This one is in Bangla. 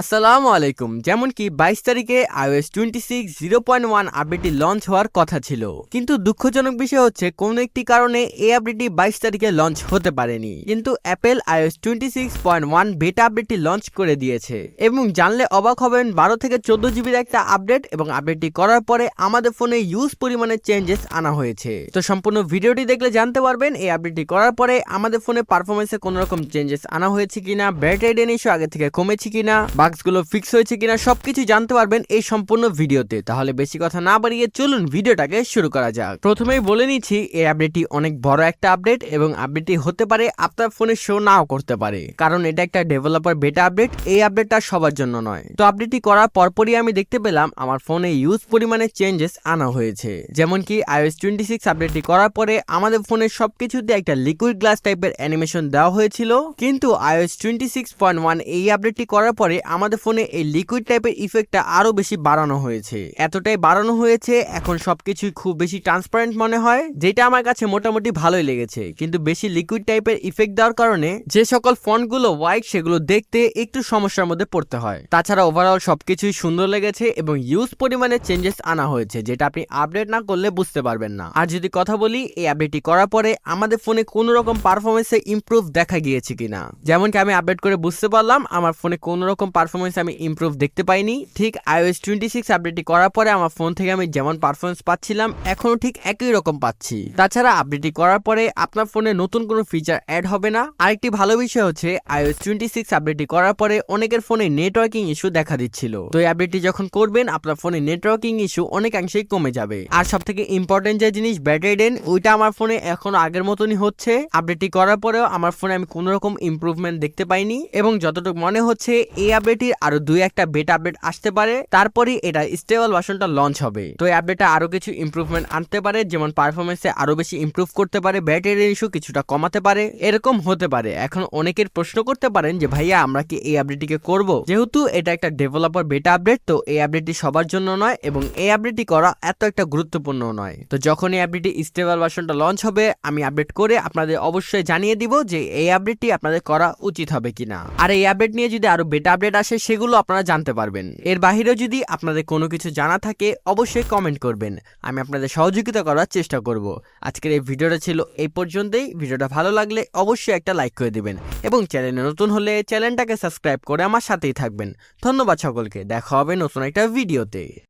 আসসালামু আলাইকুম। যেমন কি বাইশ তারিখে iOS twenty six zero point one আপডেটটি লঞ্চ হওয়ার কথা ছিল। কিন্তু দুঃখজনক বিষয় হচ্ছে, কোনো একটি কারণে এই আপডেটটি বাইশ তারিখে লঞ্চ হতে পারেনি। কিন্তু Apple iOS twenty six point one beta আপডেটটি লঞ্চ করে দিয়েছে। এবং জানলে অবাক হবেন, বারো থেকে চোদ্দ জিবির একটা আপডেট এবং আপডেটটি করার পরে আমাদের ফোনে ইউজ পরিমাণে চেঞ্জেস আনা হয়েছে। তো সম্পূর্ণ ভিডিওটি দেখলে জানতে পারবেন, এই আপডেটটি করার পরে আমাদের ফোনে পারফরমেন্সে কোনো রকম চেঞ্জেস আনা হয়েছে কিনা ব্যাটারি ডেন আগে থেকে কমেছে কিনা বাক্সগুলো ফিক্স হয়েছে কিনা সবকিছু জানতে পারবেন এই সম্পূর্ণ ভিডিওতে। তাহলে বেশি কথা না বাড়িয়ে চলুন ভিডিওটাকে শুরু করা যাক। প্রথমেই বলে নিচ্ছি, এই আপডেটটি অনেক বড় একটা আপডেট এবং আপডেটটি হতে পারে আপনার ফোনে শো নাও করতে পারে। কারণ এটা একটা ডেভেলপার বেটা আপডেট এই আপডেটটা সবার জন্য নয়। তো আপডেটটি করার পরপরই আমি দেখতে পেলাম, আমার ফোনে ইউজ পরিমাণে চেঞ্জেস আনা হয়েছে। যেমন কি iOS টোয়েন্টি সিক্স আপডেটটি করার পরে আমাদের ফোনের সবকিছুতে একটা লিকুইড গ্লাস টাইপের অ্যানিমেশন দেওয়া হয়েছিল। কিন্তু iOS twenty six point one এই আপডেটটি করার পরে আমাদের ফোনে এই লিকুইড টাইপের ইফেক্টটা আরও বেশি বাড়ানো হয়েছে। এতটাই বাড়ানো হয়েছে, এখন সবকিছুই খুব বেশি ট্রান্সপারেন্ট মনে হয়, যেটা আমার কাছে মোটামুটি ভালোই লেগেছে। কিন্তু বেশি লিকুইড টাইপের ইফেক্ট দেওয়ার কারণে যে সকল ফন্টগুলো হোয়াইট সেগুলো দেখতে একটু সমস্যার মধ্যে পড়তে হয়। তাছাড়া ওভারঅল সবকিছুই সুন্দর লেগেছে এবং ইউজ পরিমাণে চেঞ্জেস আনা হয়েছে, যেটা আপনি আপডেট না করলে বুঝতে পারবেন না। আর যদি কথা বলি, এই আপডেটটি করার পরে আমাদের ফোনে কোনো রকম পারফরমেন্সে ইমপ্রুভ দেখা গিয়েছে কিনা? যেমন কি আমি আপডেট করে বুঝতে পারলাম, আমার ফোনে কোনো রকম পারফরমেন্স আমি ইমপ্রুভ দেখতে পাইনি। ঠিক iOS টোয়েন্টি সিক্স আপডেটটি করার পরে আমার ফোন থেকে আমি যেমন পারফরমেন্স পাচ্ছিলাম এখনও ঠিক একই রকম পাচ্ছি। তাছাড়া আপডেটটি করার পরে আপনার ফোনে নতুন কোনো ফিচার অ্যাড হবে না। আরেকটি ভালো বিষয় হচ্ছে, iOS টোয়েন্টি সিক্স আপডেটটি করার পরে অনেকের ফোনে নেটওয়ার্কিং ইস্যু দেখা দিচ্ছিল। তো এই আপডেটটি যখন করবেন, আপনার ফোনে নেটওয়ার্কিং ইস্যু অনেকাংশেই কমে যাবে। আর সব থেকে ইম্পর্টেন্ট যে জিনিস ব্যাটারি ডেন ওইটা আমার ফোনে এখন আগের মতনই হচ্ছে। আপডেটটি করার পরেও আমার ফোনে আমি কোনো রকম ইমপ্রুভমেন্ট দেখতে পাইনি। এবং যতটুকু মনে হচ্ছে, এই আপডেটটির আরও দুই একটা বেটা আপডেট আসতে পারে। তারপরে এটা স্টেবল ভার্সনটা লঞ্চ হবে। তো এই আপডেটটা আরও কিছু ইমপ্রুভমেন্ট আনতে পারে, যেমন পারফরমেন্সে আরও বেশি ইমপ্রুভ করতে পারে ব্যাটারি ইস্যু কিছুটা কমাতে পারে, এরকম হতে পারে। এখন অনেকের প্রশ্ন করতে পারেন যে, ভাইয়া, আমরা কি এই আপডেটটিকে করব? যেহেতু এটা একটা ডেভেলপার বেটা আপডেট তো এই আপডেটটি সবার জন্য নয় এবং এই আপডেটটি করা এত একটা গুরুত্বপূর্ণ নয়। তো যখন এই আপডেটটি স্টেবল ভার্সনটা লঞ্চ হবে, আমি আপডেট করে আপনাদের অবশ্যই জানিয়ে দিব যে, এই আপডেটটি আপনাদের করা উচিত হবে কিনা। আর এই আপডেট নিয়ে যদি আরও বেটা আপডেট আসে সেগুলো আপনারা জানতে পারবেন। এর বাহিরেও যদি আপনাদের কোনো কিছু জানা থাকে, অবশ্যই কমেন্ট করবেন। আমি আপনাদের সহযোগিতা করার চেষ্টা করব। আজকের এই ভিডিওটা ছিল এই পর্যন্তই। ভিডিওটা ভালো লাগলে অবশ্যই একটা লাইক করে দেবেন এবং চ্যানেলে নতুন হলে চ্যানেলটাকে সাবস্ক্রাইব করে আমার সাথেই থাকবেন। ধন্যবাদ সকলকে। দেখা হবে নতুন একটা ভিডিওতে।